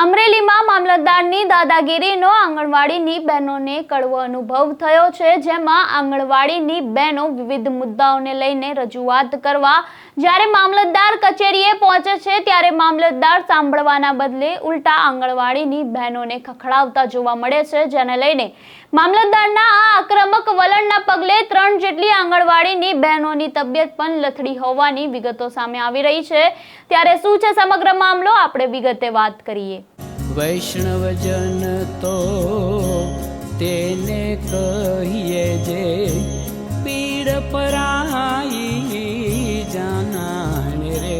અમરેલી મામલતદારની દાદાગીરીનો આંગણવાડીની બહેનોને કડવો અનુભવ થયો છે, જેમાં આંગણવાડીની બહેનો વિવિધ મુદ્દાઓને લઈને રજૂઆત કરવા જ્યારે મામલતદાર કચેરીએ પહોંચે છે, ત્યારે મામલતદાર સાંભળવાના બદલે ઉલટા આંગણવાડીની બહેનોને ખખડાવતા જોવા મળે છે, જેને લઈને મામલતદારના આ આક્રમક વલણના પગલે ત્રણ જેટલી આંગણવાડીની બહેનોની તબિયત પણ લથડી હોવાની વિગતો સામે આવી રહી છે. ત્યારે શું છે સમગ્ર મામલો? આપણે વિગતે વાત કરીએ. વૈષ્ણવજન તો તેને કહીએ જે પીડ પરાઈ જાનાને રે.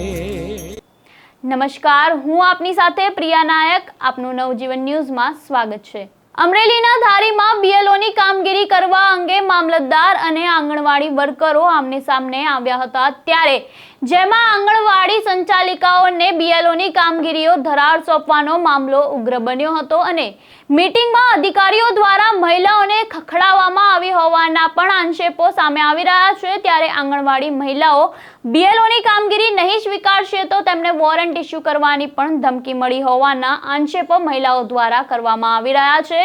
નમસ્કાર, હું આપની સાથે પ્રિયા નાયક. આપનું નવજીવન ન્યૂઝમાં સ્વાગત છે. અમરેલીના ધારીમાં બીએલઓની કામગીરી કરવા અંગે મામલતદાર અને આંગણવાડી વર્કરો આમને સામને આવ્યા હતા ત્યારે, જેમાં આંગણવાડી સંચાલિકાઓને બીએલઓની કામગીરીઓ ધરાર સોંપવાનો મામલો ઉગ્ર બન્યો હતો અને મીટિંગમાં અધિકારીઓ દ્વારા મહિલાઓને ખખડાવવામાં આવી હોવાના પણ આંશેપો સામે આવી રહ્યા છે. ત્યારે આંગણવાડી મહિલાઓ બીએલઓની કામગીરી નહીં સ્વીકારશે તો તેમને વોરંટ ઇસ્યુ કરવાની પણ ધમકી મળી હોવાના આંશેપો મહિલાઓ દ્વારા કરવામાં આવી રહ્યા છે.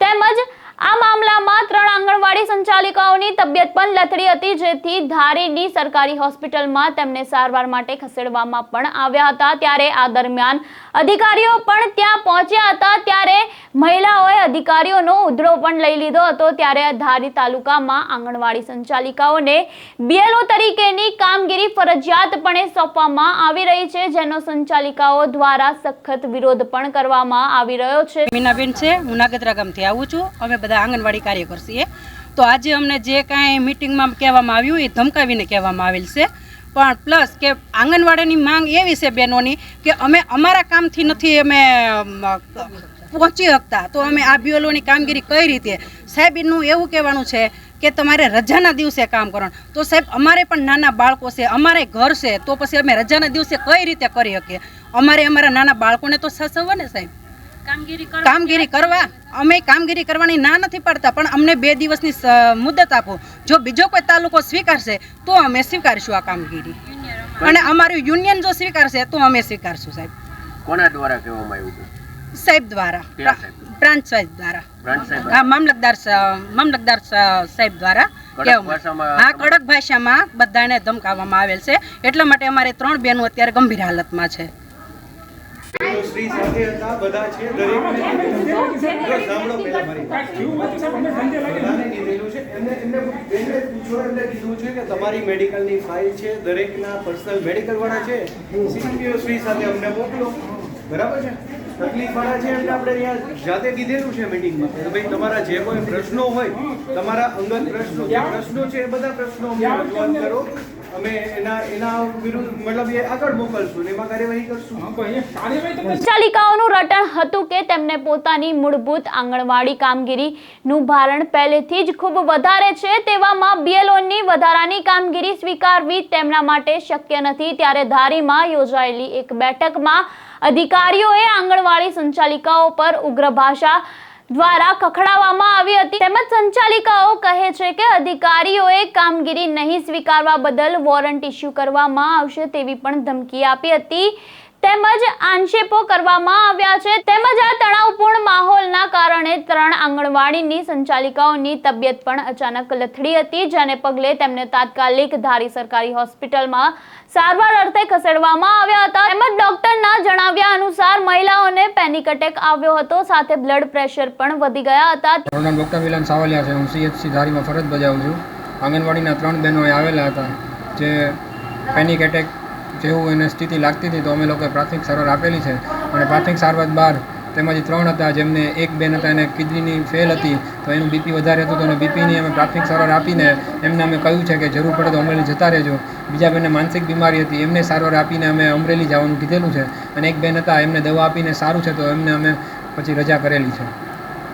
તેમજ આ મામલામાં ત્રણ આંગણવાડી સંચાલિકાઓની તબિયત પણ લથડી હતી, જેથી ધારીની સરકારી હોસ્પિટલમાં તેમને સારવાર માટે ખસેડવામાં પણ આવ્યા હતા. ત્યારે આ દરમિયાન અધિકારીઓ પણ ત્યાં પહોંચ્યા હતા. ત્યારે મહિલાઓએ અધિકારીઓનો ઉધરો પણ લઈ લીધો હતો. ત્યારે ધારી તાલુકામાં આંગણવાડી સંચાલિકાઓને બીએલઓ તરીકેની કામગીરી ફરજિયાતપણે સોંપવામાં આવી રહી છે, જેનો સંચાલિકાઓ દ્વારા સખત વિરોધ પણ કરવામાં આવી રહ્યો છે. મીનાબેન છે, હું નાગદરા આવું છું. અમે બધા આંગણવાડી કાર્યકર છીએ. તો આજે અમને જે કાંઈ મિટિંગમાં કહેવામાં આવ્યું એ ધમકાવીને કહેવામાં આવેલ છે. પણ પ્લસ કે આંગણવાડીની માંગ એવી છે બહેનોની કે અમે અમારા કામથી નથી અમે પહોંચી શકતા. તો અમે આ બીઓલોની કામગીરી કઈ રીતે? સાહેબ, એનું એવું કહેવાનું છે કે તમારે રજાના દિવસે કામ કરવાનું. તો સાહેબ, અમારે પણ નાના બાળકો છે, અમારે ઘર છે, તો પછી અમે રજાના દિવસે કઈ રીતે કરી શકીએ? અમારે અમારા નાના બાળકોને તો સાચવવા ને સાહેબ. કામગીરી કરવા અમે કામગીરી કરવાની ના નથી પાડતા પણ અમને બે દિવસની મુદત આપો. જો બીજો કોઈ તાલુકો સ્વીકારશે તો અમે સ્વીકારશું આ કામગીરી. અને અમારું યુનિયન જો સ્વીકારશે તો અમે સ્વીકારશું સાહેબ. કોના દ્વારા કહેવામાં આવ્યું સાહેબ દ્વારા. સાહેબ? પ્રાંત સાહેબ દ્વારા. સાહેબ હા મામલતદાર મામલતદાર સાહેબ દ્વારા હા કડક ભાષામાં બધાને ધમકાવવામાં આવેલ છે. એટલા માટે અમારે ત્રણ બહેનો અત્યારે ગંભીર હાલતમાં છે. શ્રી સાથે હતા, બધા છે દરેકને જો સાંભળો કીધું છે કે તમારી મેડિકલની ફાઇલ છે, દરેકના પર્સનલ મેડિકલ વાળા છે. અમને મોકલો. બરાબર છે? તકલીફ છે એમને આપણે જાતે કીધેલું છે મિટિંગમાં કે ભાઈ તમારા જે કોઈ પ્રશ્નો હોય, તમારા અંગત પ્રશ્નો, જે પ્રશ્નો છે એ બધા પ્રશ્નો અમને રજૂઆત કરો. અમે એના એના વિરુદ્ધ મતલબ એ આગળ મોકલશું ને એમાં કાર્યવાહી કરશું. ચાલિકાઓનું રટણ હતું કે તેમને પોતાની મૂળભૂત આંગણવાડી કામગીરીનું ભારણ પહેલેથી જ ખૂબ વધારે છે તેવામાં બીએલઓની વધારાની કામગીરી સ્વીકારવી તેમના માટે શક્ય નથી. ત્યારે ધારીમાં યોજાયેલી એક બેઠકમાં અધિકારીઓએ આંગણવાડી સંચાલિકાઓ પર ઉગ્ર ભાષા દ્વારા ખખડાવવામાં આવી હતી. તેમજ સંચાલિકાઓ કહે છે કે અધિકારીઓએ કામગીરી નહીં સ્વીકારવા બદલ વોરંટ ઇસ્યુ કરવામાં આવશે તેવી પણ ધમકી આપી હતી. તેમજ આંશેપો કરવામાં આવ્યા છે. તેમજ આ તણાવપૂર્ણ માહોલના કારણે ત્રણ આંગણવાડીની સંચાલિકાઓની તબિયત પણ અચાનક લથડી હતી, જેને પગલે તેમને તાત્કાલિક ધારી સરકારી હોસ્પિટલમાં સારવાર અર્થે ખસેડવામાં આવ્યા હતા. તેમજ ડોક્ટરના જણાવ્યા અનુસાર મહિલાઓને પેનિક એટેક આવ્યો હતો, સાથે બ્લડ પ્રેશર પણ વધી ગયા હતા. ડૉક્ટર વિલાન સાવલિયા છે. હું સીએચસી ધારીમાં ફરજ બજાવું છું. આંગણવાડીના ત્રણ બહેનો આવેલા હતા, જે પેનિક એટેક જેવું એને સ્થિતિ લાગતી હતી, તો અમે લોકોએ પ્રાથમિક સારવાર આપેલી છે. અને પ્રાથમિક સારવાર બાદ તેમાંથી ત્રણ હતા, જેમને એક બેન હતા, એને કિડનીની ફેલ હતી, તો એનું બીપી વધારે હતું, તો એને બીપીની અમે પ્રાથમિક સારવાર આપીને એમને અમે કહ્યું છે કે જરૂર પડે તો અમરેલી જતા રહેજો. બીજા બેનને માનસિક બીમારી હતી, એમને સારવાર આપીને અમે અમરેલી જવાનું કીધેલું છે. અને એક બેન હતા, એમને દવા આપીને સારું છે, તો એમને અમે પછી રજા કરેલી છે.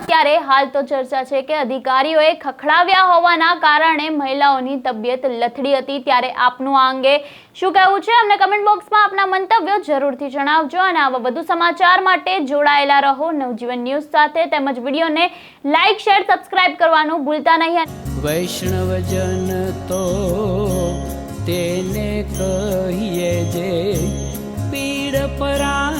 ત્યારે હાલ તો ચર્ચા છે કે અધિકારીઓએ ખખડાવ્યા હોવાના કારણે મહિલાઓની તબિયત લથડી હતી. ત્યારે આપનું આ અંગે શું કહેવું છે? અમને કમેન્ટ બોક્સમાં આપના મંતવ્યો જરૂરથી જણાવજો અને આવા વધુ સમાચાર માટે જોડાયેલા રહો નવજીવન ન્યૂઝ સાથે. તેમજ વિડીયોને લાઇક શેર સબસ્ક્રાઇબ કરવાનું ભૂલતા નહીં. વૈષ્ણવજન તો તેને કહીએ જે પીડ પરાઈ